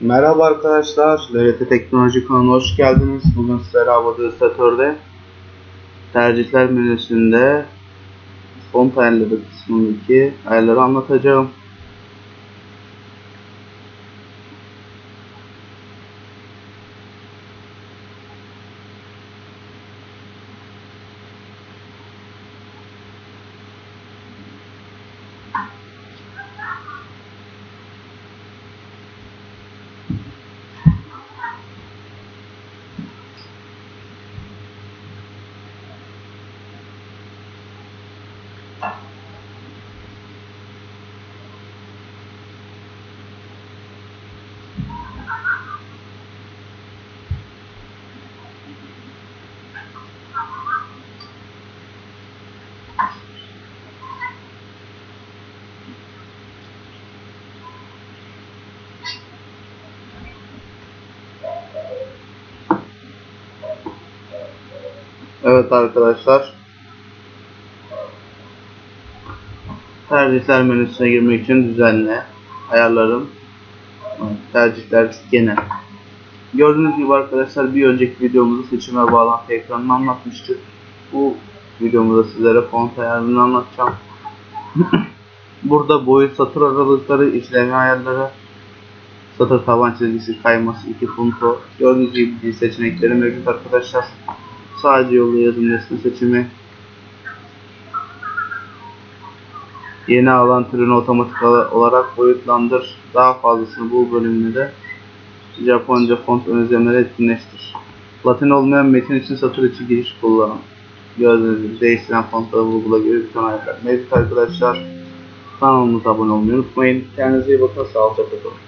Merhaba arkadaşlar, LRT Teknoloji kanalına hoş geldiniz. Bugün sizlere Avadisatör'de tercihler menüsünde font ayarları kısmındaki ayarları anlatacağım. Evet arkadaşlar. Tercihler menüsüne girmek için düzenle. Ayarlarım. Tercihler genel. Gördüğünüz gibi arkadaşlar bir önceki videomuzda seçime bağlantı ekranını anlatmıştık. Bu videomuzda sizlere font ayarını anlatacağım. Burada boyut satır aralıkları, işleme ayarları, satır taban çizgisi kayması, iki punto. Gördüğünüz gibi seçenekleri mevcut arkadaşlar. Sadece yolu yazım nesne seçimi. Yeni alan türünü otomatik olarak boyutlandır. Daha fazlasını bu bölümünde de Japonca font ön izlemeleri etkinleştir. Latin olmayan metin için satır içi giriş kullanın. Gördüğünüz gibi değiştiren fontları vurgula gibi bir ayarlar. Mevcut arkadaşlar kanalımıza abone olmayı unutmayın. Kendinize iyi bakın. Sağlıcakla kalın.